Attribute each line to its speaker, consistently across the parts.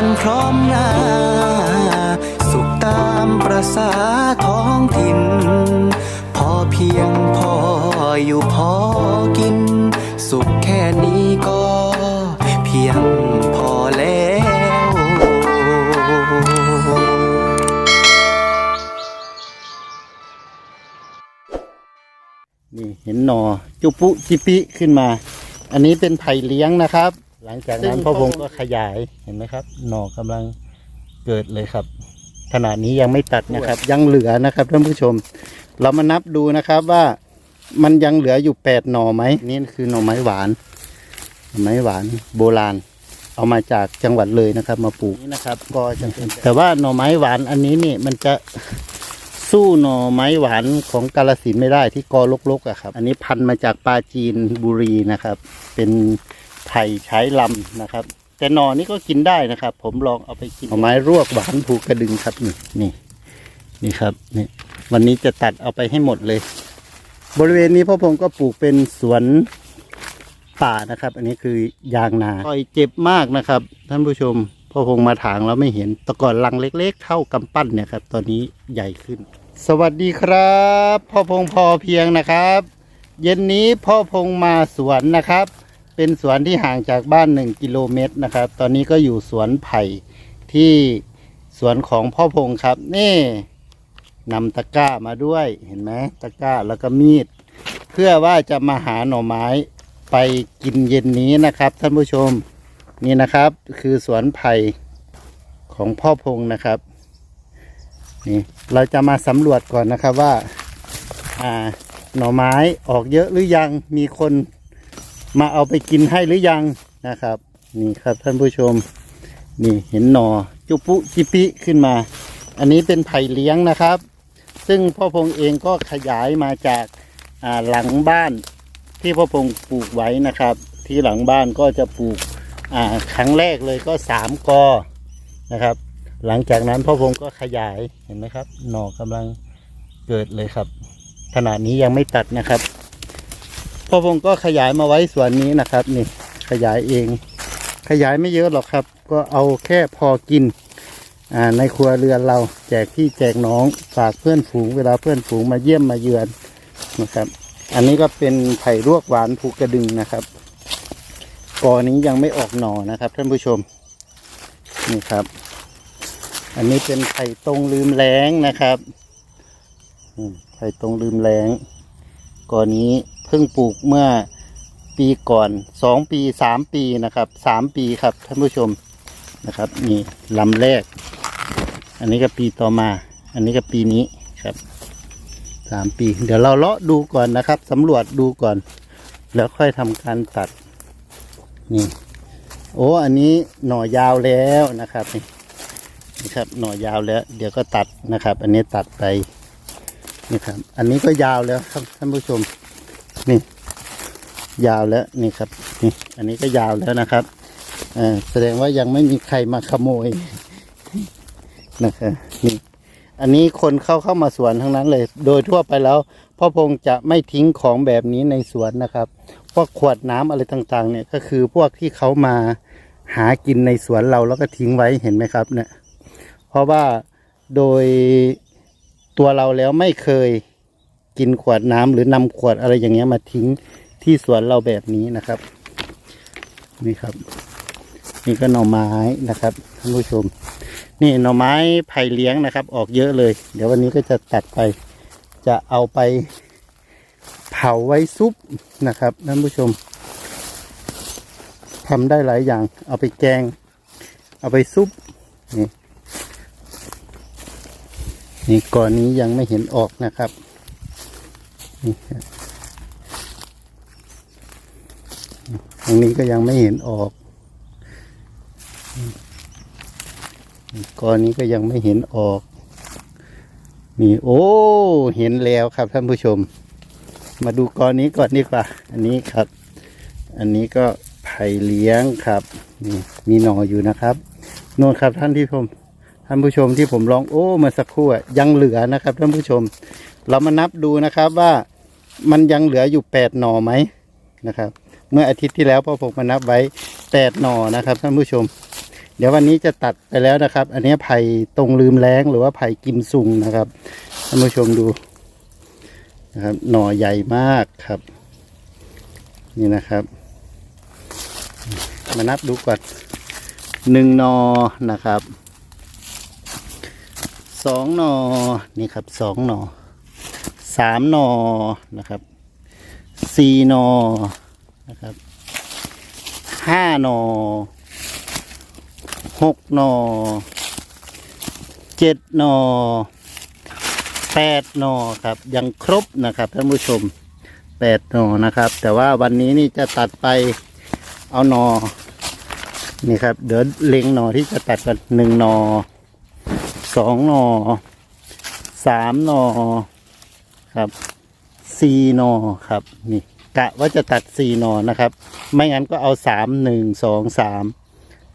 Speaker 1: กันพร้อมหน้า สุขตามประษาท้องถิ่น พอเพียงพออยู่พอกิน สุขแค่นี้ก็เพียงพอแล้ว
Speaker 2: นี่เห็นหนอจุปุจิปิขึ้นมา อันนี้เป็นไผ่เลี้ยงนะครับ หลังจากนั้นพ่อพงก็ขยายเห็นไหมครับ หนอกำลังเกิดเลยครับ ขณะนี้ยังไม่ตัดนะครับ ยังเหลือนะครับท่านผู้ชม เรามานับดูนะครับว่ามันยังเหลืออยู่แปดหน่อไหมนี่คือหน่อไม้หวานหน่อไม้หวานโบราณ เอามาจากจังหวัดเลยนะครับ มาปลูกนี่นะครับ ก็จะเป็นแต่ว่าหน่อไม้หวานอันนี้นี่มันจะสู้หน่อไม้หวานของกาลสินธุ์ไม่ได้ที่กอลกๆอะครับ อันนี้พันธุ์มาจากปลาจีนบุรีนะครับ เป็น ไผ่ใช้ลำนะครับ แต่หน่อนี้ก็กินได้นะครับ ผมลองเอาไปกินหน่อไม้รวกหวานภูกระดึงครับนี่นี่นี่ครับนี่วันนี้จะตัดเอาไปให้หมดเลย บริเวณนี้พ่อพงก็ปลูกเป็นสวนป่านะครับ อันนี้คือยางนาต่อยเจ็บมากนะครับ ท่านผู้ชมพ่อพงมาถางแล้วไม่เห็นแต่ก่อนลังเล็ก ๆ เท่ากำปั้นเนี่ยครับ ตอนนี้ใหญ่ขึ้น สวัสดีครับพ่อพงพอเพียงนะครับ เย็นนี้พ่อพงมาสวนนะครับ เป็นสวนที่ห่างจากบ้านหนึ่งกิโลเมตรนะครับ ตอนนี้ก็อยู่สวนไผ่ที่สวนของพ่อพงครับ นี่นำตะกร้ามาด้วยเห็นไหมตะกร้าแล้วก็มีด เพื่อว่าจะมาหาหน่อไม้ไปกินเย็นนี้นะครับ ท่านผู้ชมนี่นะครับ คือสวนไผ่ของพ่อพงนะครับนี่เราจะมาสำรวจก่อนนะครับว่า อ่า หน่อไม้ออกเยอะหรือยังมีคน มาเอาไปกินให้หรือยังนะครับ นี่ครับท่านผู้ชม นี่เห็นหนอจุปุจิปิขึ้นมา อันนี้เป็นไผ่เลี้ยงนะครับ ซึ่งพ่อพงเองก็ขยายมาจากาหลังบ้านที่พ่อพงปลูกไว้นะครับ ที่หลังบ้านก็จะปลูกครั้งแรกเลยก็สามกอนะครับ หลังจากนั้นพ่อพงก็ขยายเห็นไหมครับ หน่อกำลังเกิดเลยครับขณะนี้ยังไม่ตัดนะครับ พ่อพงก็ขยายมาไว้ส่วนนี้นะครับ นี่ขยายเอง ขยายไม่เยอะหรอกครับ ก็เอาแค่พอกินอ่าในครัวเรือนเราแจกพี่แจกน้องฝากเพื่อนฝูงเวลาเพื่อนฝูงมาเยี่ยมมาเยือนนะครับ อันนี้ก็เป็นไผ่รวกหวานภูกระดึงนะครับกอนี้ยังไม่ออกหน่อนะครับ ท่านผู้ชมนี่ครับ อันนี้เป็นไผ่ตรงลืมแรงนะครับไผ่ตรงลืมแรง ก่อนี้เพิ่งปลูกเมื่อปีก่อนสองปีสามปีนะครับสามปีครับท่านผู้ชมนะครับนี่ลำแรก อันนี้ก็ปีต่อมา อันนี้ก็ปีนี้ครับสามปี เดี๋ยวเราเลาะดูก่อนนะครับสำรวจดูก่อน แล้วค่อยทำการตัดนี่โอ้อันนี้หน่อยาวแล้วนะครับนี่นี่ครับหน่อยาวแล้ว เดี๋ยวก็ตัดนะครับ อันนี้ตัดไป นี่ครับ อันนี้ก็ยาวแล้วครับท่านผู้ชม นี่ ยาวแล้วนี่ครับ นี่ อันนี้ก็ยาวแล้วนะครับอ่อแสดงว่ายังไม่มีใครมาขโมยนะครับนี่อันนี้คนเข้าเข้ามาสวนทั้งนั้นเลย โดยทั่วไปแล้วพ่อพงจะไม่ทิ้งของแบบนี้ในสวนนะครับ พวกขวดน้ำอะไรต่างๆ เนี่ยก็คือพวกที่เขามาหากินในสวนเราแล้วก็ทิ้งไว้เห็นไหมครับ เนี่ย เพราะว่าโดย ตัวเราแล้วไม่เคยกินขวดน้ำหรือนำขวดอะไรอย่างเงี้ยมาทิ้งที่สวนเราแบบนี้นะครับ นี่ครับ นี่ก็หน่อไม้นะครับท่านผู้ชม นี่หน่อไม้ไผ่เลี้ยงนะครับ ออกเยอะเลย เดี๋ยววันนี้ก็จะตัดไป จะเอาไปเผาไว้ซุปนะครับท่านผู้ชมทำได้หลายอย่าง เอาไปแกง เอาไปซุปนี่ นี่ก่อนนี้ยังไม่เห็นออกนะครับนี่ตรงนี้ก็ยังไม่เห็นออกก้อนนี้ก็ยังไม่เห็นออก นี่โอ้ เห็นแล้วครับท่านผู้ชม มาดูก้อนนี้ก่อนดีกว่า อันนี้ครับ อันนี้ก็ไผ่เลี้ยงครับ นี่มีหน่ออยู่นะครับ โน่นครับท่านที่ผม ท่านผู้ชมที่ผมลองโอ้เมาสักครู่อะยังเหลือนะครับ ท่านผู้ชม เรามานับดูนะครับว่ามันยังเหลืออยู่แปดหน่อไหมนะครับ เมื่ออาทิตย์ที่แล้วพ่อผมมานับไว้แปดหน่อนะครับ ท่านผู้ชม เดี๋ยววันนี้จะตัดไปแล้วนะครับ อันนี้ไผ่ตรงลืมแรงหรือว่าไผ่กิมซุงนะครับท่านผู้ชมดูนะครับ หน่อใหญ่มากครับ นี่นะครับ มานับดูก่อนหนึ่งหนอนะครับ สองหนอนี่ครับสองหนอสามหนอนะครับสี่หนอนะครับห้าหนอหกหนอเจ็ดหนอแปดหนอครับ ยังครบนะครับท่านผู้ชมแปดหนอนะครับ แต่ว่าวันนี้นี่จะตัดไปเอาหนอนี่ครับ เดี๋ยวเล็งหนอที่จะตัดกันหนึ่งหนอ สองหนอสามหนอครับสี่หนอครับนี่กะว่าจะตัดสี่หนอนะครับ ไม่งั้นก็เอาสามหนึ่งสองสาม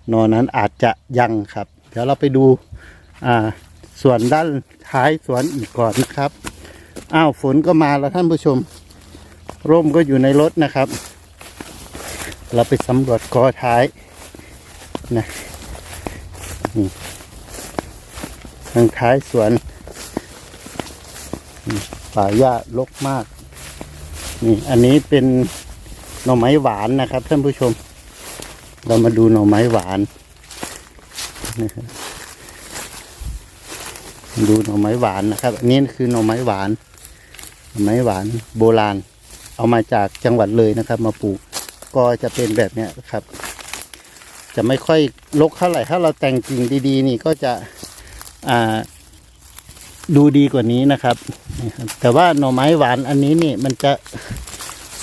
Speaker 2: หนอนั้นอาจจะยังครับ เดี๋ยวเราไปดูอ่าส่วนด้านท้ายสวนอีกก่อนนะครับอ้าวฝนก็มาแล้วท่านผู้ชม ร่มก็อยู่ในรถนะครับ เราไปสำรวจกอท้ายนะนี่ ทางท้ายสวนป่าหญ้ารกมาก นี่อันนี้เป็นหน่อไม้หวานนะครับท่านผู้ชม เรามาดูหน่อไม้หวานนะครับดูหน่อไม้หวานนะครับ อันนี้คือหน่อไม้หวานหน่อไม้หวานโบราณ เอามาจากจังหวัดเลยนะครับ มาปลูกก็จะเป็นแบบเนี้ยครับ จะไม่ค่อยลกเท่าไหร่ถ้าเราแต่งกิ่งดี ๆ นี่ก็จะ ดูดีกว่านี้นะครับ แต่ว่าหน่อไม้หวานอันนี้นี่มันจะ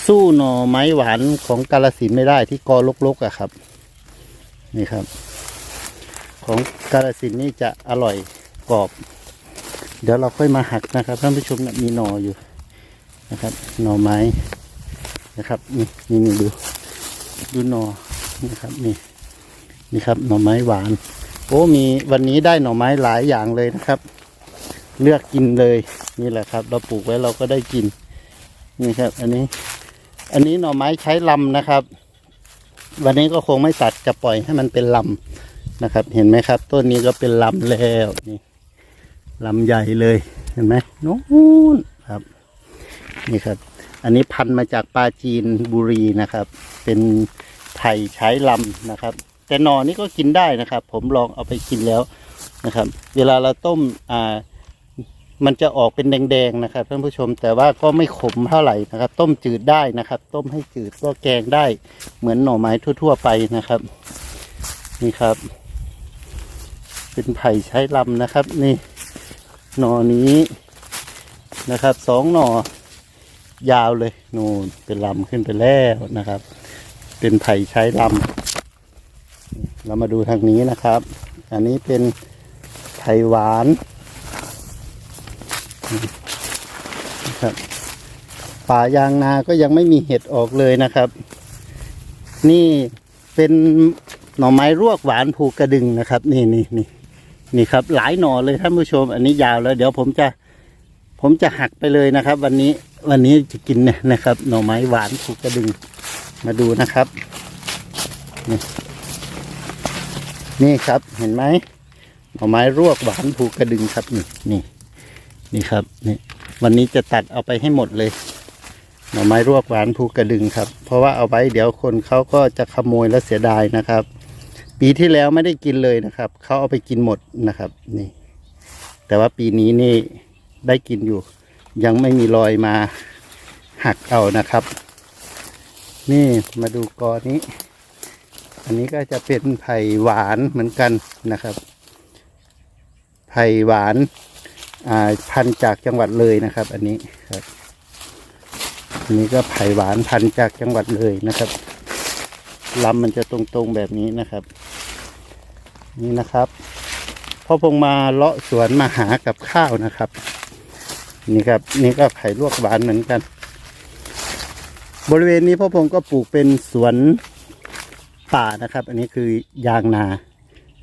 Speaker 2: สู้หน่อไม้หวานของกาลสินไม่ได้ที่กอลกๆอะครับ นี่ครับ ของกาลสินนี่จะอร่อยกรอบ เดี๋ยวเราค่อยมาหักนะครับท่านผู้ชมนะมีหน่ออยู่นะครับ หน่อไม้นะครับนี่นี่ดูดูหน่อนี่ครับนี่นี่ครับหน่อไม้หวาน โอ้มีวันนี้ได้หน่อไม้หลายอย่างเลยนะครับ เลือกกินเลยนี่แหละครับ เราปลูกไว้เราก็ได้กินนี่ครับ อันนี้ อันนี้หน่อไม้ใช้ลำนะครับ วันนี้ก็คงไม่ตัดจะปล่อยให้มันเป็นลำนะครับ เห็นไหมครับ ต้นนี้ก็เป็นลำแล้วนี่ลำใหญ่เลยเห็นไหมนู้นครับนี่ครับ อันนี้พันมาจากปลาจีนบุรีนะครับ เป็นไผ่ใช้ลำนะครับ แต่หนอนี่ก็กินได้นะครับ ผมลองเอาไปกินแล้วนะครับ เวลาเราต้มอ่ามันจะออกเป็นแดงๆนะครับท่านผู้ชมแต่ว่าก็ไม่ขมเท่าไหร่นะครับ ต้มจืดได้นะครับ ต้มให้จืดก็แกงได้เหมือนหน่อไม้ทั่ว ๆ ไปนะครับ นี่ครับ เป็นไผ่ใช้ลำนะครับ นี่หน่อนี้นะครับสองหน่อยาวเลย นู่นเป็นลำขึ้นไปแล้วนะครับ เป็นไผ่ใช้ลำ เรามาดูทางนี้นะครับ อันนี้เป็นไผ่หวานนะครับ ป่ายางนาก็ยังไม่มีเห็ดออกเลยนะครับ นี่เป็นหน่อไม้รวกหวานภูกระดึงนะครับ นี่นี่นี่นี่ครับ หลายหน่อเลยท่านผู้ชม อันนี้ยาวแล้ว เดี๋ยวผมจะผมจะหักไปเลยนะครับ วันนี้วันนี้จะกินเนี่ยนะครับ หน่อไม้หวานภูกระดึงมาดูนะครับนี่ นี่ครับเห็นไหมหน่อไม้รวกหวานภูกระดึงครับนี่นี่นี่ครับนี่วันนี้จะตัดเอาไปให้หมดเลย หน่อไม้รวกหวานภูกระดึงครับ เพราะว่าเอาไว้เดี๋ยวคนเขาก็จะขโมยและเสียดายนะครับ ปีที่แล้วไม่ได้กินเลยนะครับเขาเอาไปกินหมดนะครับนี่ แต่ว่าปีนี้นี่ได้กินอยู่ ยังไม่มีรอยมาหักเอานะครับ นี่มาดูกอนี้ อันนี้ก็จะเป็นไผ่หวานเหมือนกันนะครับ ไผ่หวานาพันจากจังหวัดเลยนะครับ อันนี้ครับ อันนี้ก็ไผ่หวานพันจากจังหวัดเลยนะครับลำมันจะตรงๆแบบนี้นะครับ นี่นะครับพ่อพงมาเลาะสวนมาหากับข้าวนะครับ นี่ครับ นี่ก็ไผ่ลวกหวานเหมือนกัน บริเวณนี้พ่อพงก็ปลูกเป็นสวน ป่านะครับ อันนี้คือยางนา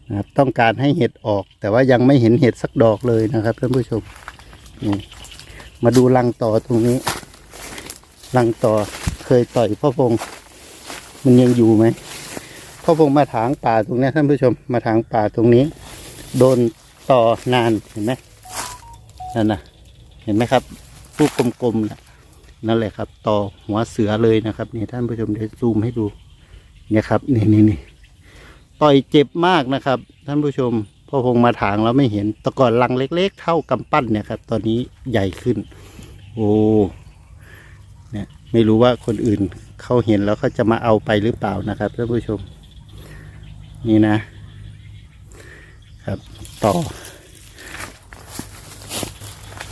Speaker 2: นะครับต้องการให้เห็ดออก แต่ว่ายังไม่เห็นเห็ดสักดอกเลยนะครับท่านผู้ชมนี่มาดูรังต่อตรงนี้รังต่อเคยต่อยพ่อพงมันยังอยู่ไหมพ่อพงมาถางป่าตรงนี้ท่านผู้ชมมาถางป่าตรงนี้ โดนต่อนานเห็นไหมนั่นนะเห็นไหมครับลูกกลมๆนะนั่นแหละครับ ต่อหัวเสือเลยนะครับนี่ท่านผู้ชมเดี๋ยวซูมให้ดู เนี่ยครับนี่นี่นี่ต่อยเจ็บมากนะครับ ท่านผู้ชมพอพงมาถางแล้วไม่เห็นแต่ก่อนลังเล็ก ๆ เท่ากำปั้นเนี่ยครับ ตอนนี้ใหญ่ขึ้น โอ้เนี่ยไม่รู้ว่าคนอื่นเขาเห็นแล้วเขาจะมาเอาไปหรือเปล่านะครับท่านผู้ชม นี่นะ ครับต่อ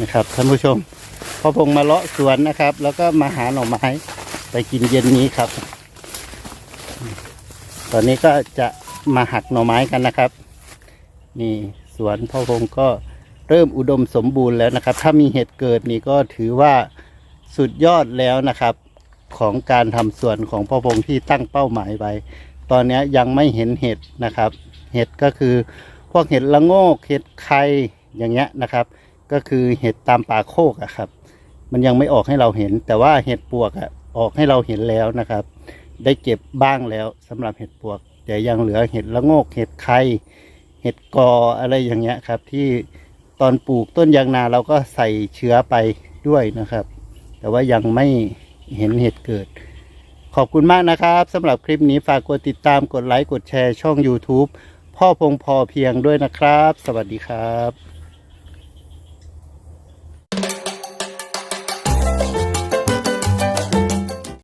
Speaker 2: นะครับท่านผู้ชมพอพงมาเลาะสวนนะครับ แล้วก็มาหาหน่อไม้ไปกินเย็นนี้ครับ ตอนนี้ก็จะมาหักหน่อไม้กันนะครับ นี่สวนพ่อพงก็เริ่มอุดมสมบูรณ์แล้วนะครับ ถ้ามีเห็ดเกิดนี่ก็ถือว่าสุดยอดแล้วนะครับ ของการทำสวนของพ่อพงที่ตั้งเป้าหมายไว้ ตอนนี้ยังไม่เห็นเห็ดนะครับ เห็ดก็คือพวกเห็ดละโงกเห็ดไข่อย่างเงี้ยนะครับ ก็คือเห็ดตามป่าโคกอะครับ มันยังไม่ออกให้เราเห็น แต่ว่าเห็ดปวกอะออกให้เราเห็นแล้วนะครับ ได้เก็บบ้างแล้วสำหรับเห็ดปวก แต่ยังเหลือเห็ดละโงก เห็ดไข่เห็ดกออะไรอย่างเงี้ยครับ ที่ตอนปลูกต้นยางนาเราก็ใส่เชื้อไปด้วยนะครับ แต่ว่ายังไม่เห็นเห็ดเกิด ขอบคุณมากนะครับสำหรับคลิปนี้ฝากกดติดตามกดไลค์กดแชร์ช่อง YouTube พ่อพงพอเพียงด้วยนะครับ สวัสดีครับ